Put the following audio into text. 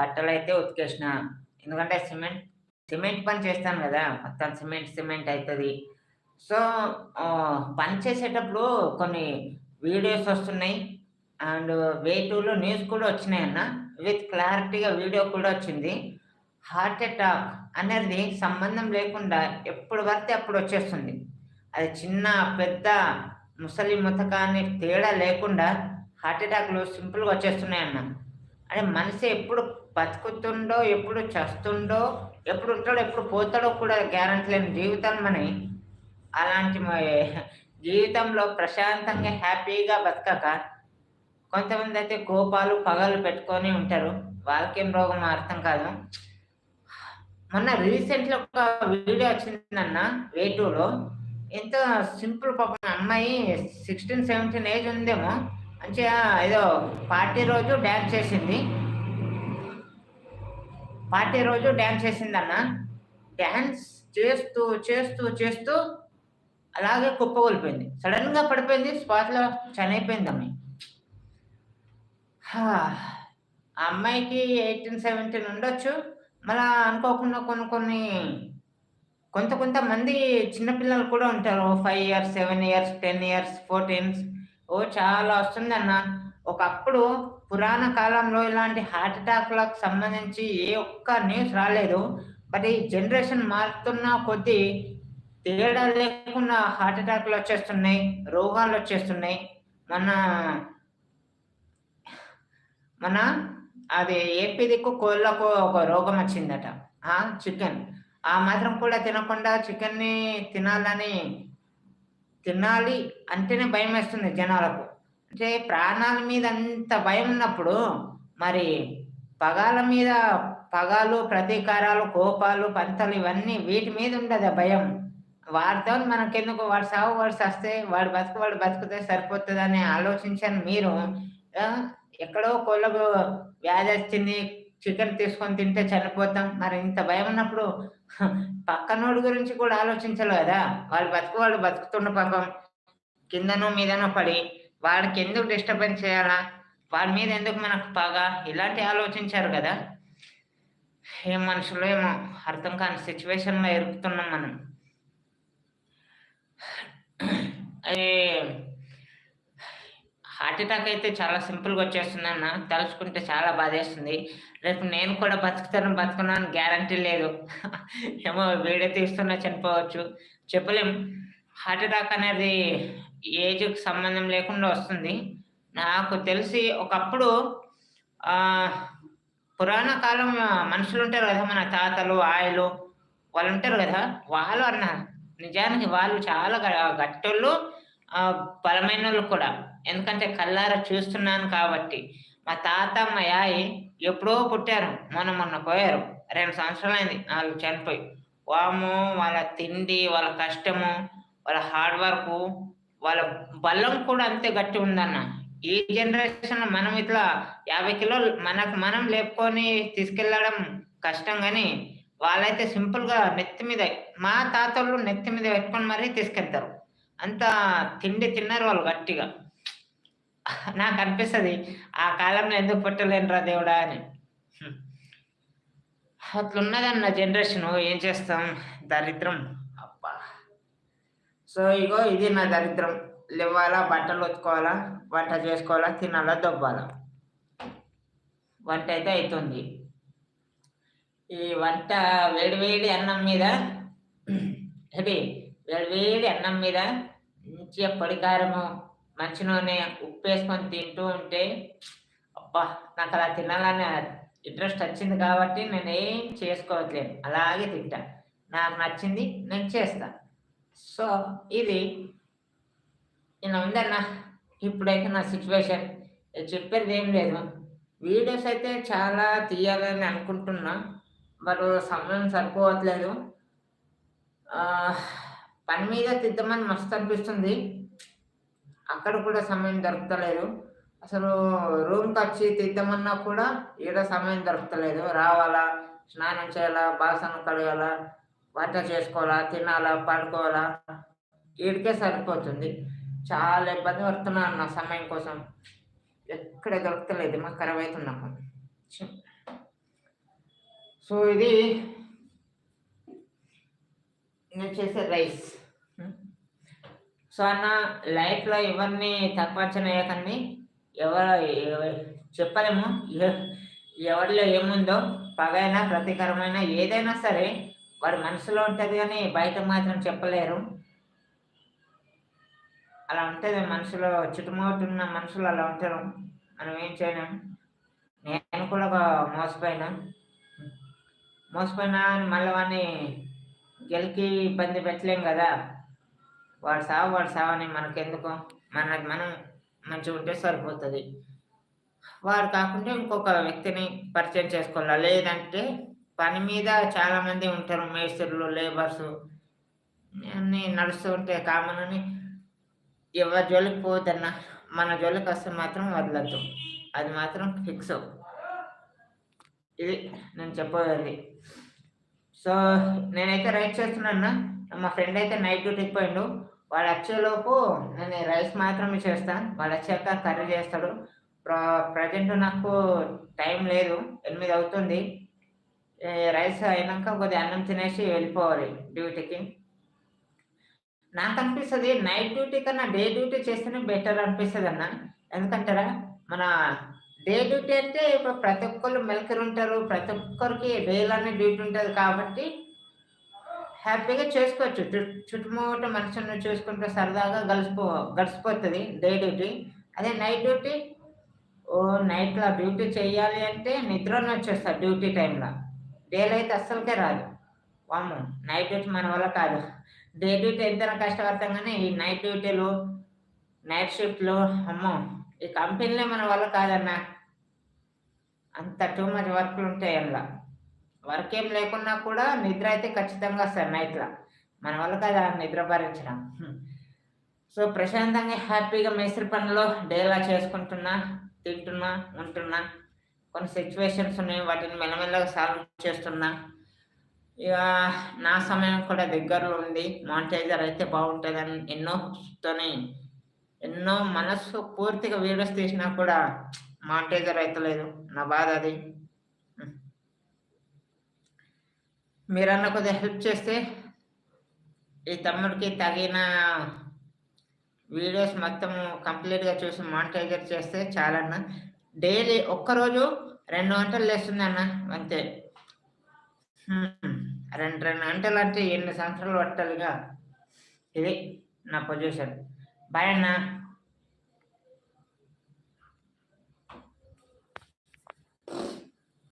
బట్టలు అయితే ఉతికేసిన. ఎందుకంటే సిమెంట్ సిమెంట్ పని చేస్తాను కదా మొత్తం సిమెంట్ సిమెంట్ అవుతుంది సో పని చేసేటప్పుడు కొన్ని వీడియోస్ వస్తున్నాయి. అండ్ వే టూలో న్యూస్ కూడా వచ్చినాయి అన్న. విత్ క్లారిటీగా వీడియో కూడా వచ్చింది. హార్ట్ అటాక్ అనేది సంబంధం లేకుండా ఎప్పుడు పడితే అప్పుడు వచ్చేస్తుంది. అది చిన్న పెద్ద ముసలి ముతకాన్ని తేడా లేకుండా హార్ట్ అటాక్లు సింపుల్గా వచ్చేస్తున్నాయి అన్న. అంటే మనిషి ఎప్పుడు బతుకుతుండో ఎప్పుడు చస్తుండో ఎప్పుడు ఉంటాడో ఎప్పుడు పోతాడో కూడా గ్యారంటీ లేని జీవితం అని అలాంటి జీవితంలో ప్రశాంతంగా హ్యాపీగా బతకక కొంతమంది అయితే కోపాలు పగలు పెట్టుకొని ఉంటారు. వాళ్ళకేం రోగం అర్థం కాదు. మొన్న రీసెంట్లో ఒక వీడియో వచ్చిందన్న వేటూలో ఎంత సింపుల్ పాపం అమ్మాయి సిక్స్టీన్ సెవెంటీన్ ఏజ్ ఉందేమో. మంచిగా ఏదో పార్టీ రోజు డ్యాన్స్ చేసింది. పార్టీ రోజు డ్యాన్స్ చేసిందన్న. డ్యాన్స్ చేస్తూ చేస్తూ చేస్తూ అలాగే కుప్పగొలిపోయింది సడన్గా పడిపోయింది స్పాట్లో చనిపోయింది అమ్మాయి ఆ అమ్మాయికి ఎయిటీన్ సెవెంటీన్ ఉండొచ్చు. మళ్ళా అనుకోకుండా కొన్ని కొన్ని కొంత కొంతమంది చిన్నపిల్లలు కూడా ఉంటారు. Five years seven years ten years fourteens. ఓ చాలా వస్తుందన్న. ఒకప్పుడు పురాణ కాలంలో ఇలాంటి హార్ట్ అటాక్లకు సంబంధించి ఏ ఒక్క న్యూస్ రాలేదు. బట్ ఈ జనరేషన్ మారుతున్న కొద్దీ తేడా లేకుండా హార్ట్ అటాక్లు వచ్చేస్తున్నాయి రోగాలు వచ్చేస్తున్నాయి. మన మన అది ఏపీ దిక్కు కోళ్ళకు ఒక రోగం వచ్చిందట. చికెన్. ఆ మాత్రం కూడా తినకుండా చికెన్ని తినాలని తినాలి అంటేనే భయం వేస్తుంది జనాలకు. అంటే ప్రాణాల మీద అంత భయం ఉన్నప్పుడు మరి పగాల మీద పగాలు ప్రతీకారాలు కోపాలు పంతలు ఇవన్నీ వీటి మీద ఉండదు ఆ భయం. వాడితో మనకెందుకు? వాడు సాగు వాడు సస్తే వాడు బతుకు వాడు బతుకుతే సరిపోతుందని ఆలోచించాను మీరు ఎక్కడో కోళ్ళకు వ్యాధి వచ్చింది చికెన్ తీసుకొని తింటే చనిపోతాం. మరి ఇంత భయం ఉన్నప్పుడు పక్కనోడి గురించి కూడా ఆలోచించాలి కదా. వాళ్ళు బతుకు వాళ్ళు బతుకుతున్న పాపం. కిందనో మీదనో పడి వాళ్ళకి ఎందుకు డిస్టర్బెన్స్ చేయాలా? వాళ్ళ మీద ఎందుకు మనకు పగ ఇలాంటి ఆలోచించారు కదా. ఏం మనుషులు ఏమో అర్థం కాని సిచ్యువేషన్లో ఎరుగుతున్నాం మనం. అదే హార్ట్ అటాక్ అయితే చాలా సింపుల్గా వచ్చేస్తుంది అన్న. తలుచుకుంటే చాలా బాధేస్తుంది. రేపు నేను కూడా బతుకుతాను బతుకున్నాను గ్యారంటీ లేదు. ఏమో వీడియో తీస్తున్నా చనిపోవచ్చు. చెప్పలేం. హార్ట్ అటాక్ అనేది ఏజ్కి సంబంధం లేకుండా వస్తుంది. నాకు తెలిసి ఒకప్పుడు పురాణ కాలం మనుషులు ఉంటారు కదా మన తాతలు ఆయిలు వాళ్ళు ఉంటారు కదా? వాళ్ళు అన్న. నిజానికి వాళ్ళు చాలా గట్టోళ్ళు బలమైన వాళ్ళు కూడా. ఎందుకంటే కళ్ళారా చూస్తున్నాను కాబట్టి. మా తాత మా యాయి ఎప్పుడో పుట్టారు. మొన్న మొన్న పోయారు. రెండు సంవత్సరాలు అయింది వాళ్ళు చనిపోయి. వాము వాళ్ళ తిండి వాళ్ళ కష్టము వాళ్ళ హార్డ్ వర్క్ వాళ్ళ బలం కూడా అంతే గట్టి ఉందన్న. ఈ జనరేషన్ మనం ఇట్లా యాభై కిలోలు మనకు మనం లేపుకొని తీసుకెళ్ళడం కష్టం కానీ వాళ్ళైతే సింపుల్గా నెత్తి మీద మా తాతలు నెత్తి మీద పెట్టుకొని మరీ తీసుకెళ్తారు. అంత తిండి తిన్నారు వాళ్ళు గట్టిగా. నాకు అనిపిస్తుంది ఆ కాలంలో ఎందుకు పుట్టలేనురా దేవుడా అని. హ్మ్. అట్లున్నదన్న జనరేషన్ ఏం చేస్తాం? దరిద్రం. అబ్బా. సో ఇగో ఇది నా దరిద్రం. లేవాలా బట్టలు ఉతుకోవాలా వంట చేసుకోవాలా తినాలా దొబ్బాలా. వంట అయితే అవుతుంది ఈ వంట వేడివేడి అన్నం మీద అది వేడివేడి అన్నం మీద మంచిగా పొడికారము మంచి నూనె ఉప్పు వేసుకొని తింటూ ఉంటే అబ్బా నాకు అలా తినాలని ఇంట్రెస్ట్ వచ్చింది కాబట్టి నేను ఏం చేసుకోవట్లేదు. అలాగే తింటా. నాకు నచ్చింది నేను చేస్తా. సో ఇది ఇలా ఉందన్న. ఇప్పుడైతే నా సిచ్యువేషన్. చెప్పేది ఏం లేదు. వీడియోస్ అయితే చాలా తీయాలని అనుకుంటున్నా. మరి సమయం సరిపోవట్లేదు. ఆ, పని మీద తిద్దామని మస్తు అనిపిస్తుంది. అక్కడ కూడా సమయం దొరకలేదు. అసలు రూమ్కి వచ్చి తిద్దామన్నా కూడా ఈడ సమయం దొరకలేదు. రావాలా స్నానం చేయాలా బాసన కడగాలా వంట చేసుకోవాలా తినాలా పడుకోవాలా వీడికే సరిపోతుంది. చాలా ఇబ్బంది పడుతున్నాను నా సమయం కోసం. ఎక్కడ దొరకలేదు మాకు ఖరాబ్ అవుతున్నాము సో ఇది నేను చేసే రైస్. సో అన్న లైఫ్లో ఎవరిని తక్కువ అంచనా వేయకండి. ఎవరు చెప్పలేము. ఎవరిలో ఏముందో పగైనా ప్రతీకరమైన ఏదైనా సరే వాడి మనసులో ఉంటుంది కానీ బయట మాత్రం చెప్పలేరు. అలా ఉంటుంది మనసులో చుట్టుముట్టున్న మనుషులు అలా ఉంటారు. మనం ఏం చేయలేం. నేను కూడా ఒక మోసపోయినా. మోసపోయినా అని మళ్ళీ వాడిని గెలికి ఇబ్బంది పెట్టలేం కదా. వాడు సావు వాడు సావని మనకెందుకు? మనది మనం మంచిగా ఉంటే సరిపోతుంది. వారు కాకుండా ఇంకొక వ్యక్తిని పరిచయం చేసుకోవాలా? లేదంటే పని మీద చాలామంది ఉంటారు మేస్త్రులు లేబర్స్. అన్నీ నడుస్తూ ఉంటే కామన్ అని ఎవరి జోలికి పోవద్దన్న మన జోలికి వస్తే మాత్రం వదలద్దు. అది మాత్రం ఫిక్స్. ఇది నేను చెప్పేది సో నేనైతే రైట్ చేస్తున్నాను? మా ఫ్రెండ్ అయితే నైట్ డ్యూటీకి పోయిండు. వాడు వచ్చేలోపు నేను రైస్ మాత్రమే చేస్తాను వాడు వచ్చాక కర్రీ చేస్తాడు. ప్ర ప్రజెంట్ నాకు టైం లేదు. ఎనిమిది అవుతుంది. రైస్ అయినాక కొద్దిగా అన్నం తినేసి వెళ్ళిపోవాలి డ్యూటీకి నాకు అనిపిస్తుంది నైట్ డ్యూటీ కన్నా డే డ్యూటీ చేస్తేనే బెటర్ అనిపిస్తుంది అన్న. ఎందుకంటారా మన డే డ్యూటీ అంటే ఇప్పుడు ప్రతి ఒక్కరు మెలకరు ఉంటారు. ప్రతి ఒక్కరికి డేలోనే డ్యూటీ ఉంటుంది కాబట్టి హ్యాపీగా చేసుకోవచ్చు. చుట్ చుట్టుముట్టు మనుషులను చూసుకుంటూ సరదాగా గడిచిపో గడిచిపోతుంది డే డ్యూటీ. అదే నైట్ డ్యూటీ. ఓ నైట్లో డ్యూటీ చేయాలి అంటే నిద్రనే వచ్చేస్తారు డ్యూటీ టైంలో. డేలో అయితే అస్సలకే రాదు. వాము నైట్ డ్యూటీ మన వల్ల కాదు. డే డ్యూటీ ఎంత కష్టపడతాం కానీ ఈ నైట్ డ్యూటీలు నైట్ షిఫ్ట్లు అమ్మో ఈ కంపెనీలే మన వల్ల కాదన్నా. అంత టూ మచ్ వర్క్లు ఉంటాయి అందులో. వర్క్ ఏం లేకున్నా కూడా నిద్ర అయితే ఖచ్చితంగా వస్తారు నైట్లో మన వల్ల కదా నిద్ర భరించడం. సో ప్రశాంతంగా హ్యాపీగా మేస్త్రి పనులు డేలా చేసుకుంటున్నా తింటున్నా ఉంటున్నా. కొన్ని సిచ్యువేషన్స్ ఉన్నాయి వాటిని మెల్లమెల్లగా సాల్వ్ చేస్తున్నా. ఇక నా సమయం కూడా దగ్గరలో ఉంది. మానిటైజర్ అయితే బాగుంటుందని ఎన్నోతోని ఎన్నో మనస్సు పూర్తిగా వీడియోస్ తీసినా కూడా మానిటైజర్ అయితే లేదు నా బాధ అది. మీరన్నా కొద్దిగా హెల్ప్ చేస్తే ఈ తమ్ముడికి తగిన వీడియోస్ మొత్తం కంప్లీట్గా చూసి మానిటైజర్ చేస్తే చాలన్న. డైలీ ఒక్కరోజు రెండు గంటలు లేస్తుంది అన్న అంతే రెండు రెండు గంటలు అంటే ఎన్ని సంవత్సరాలు పట్టాలిగా? ఇది నా పొజిషన్. బాయ్ అన్న.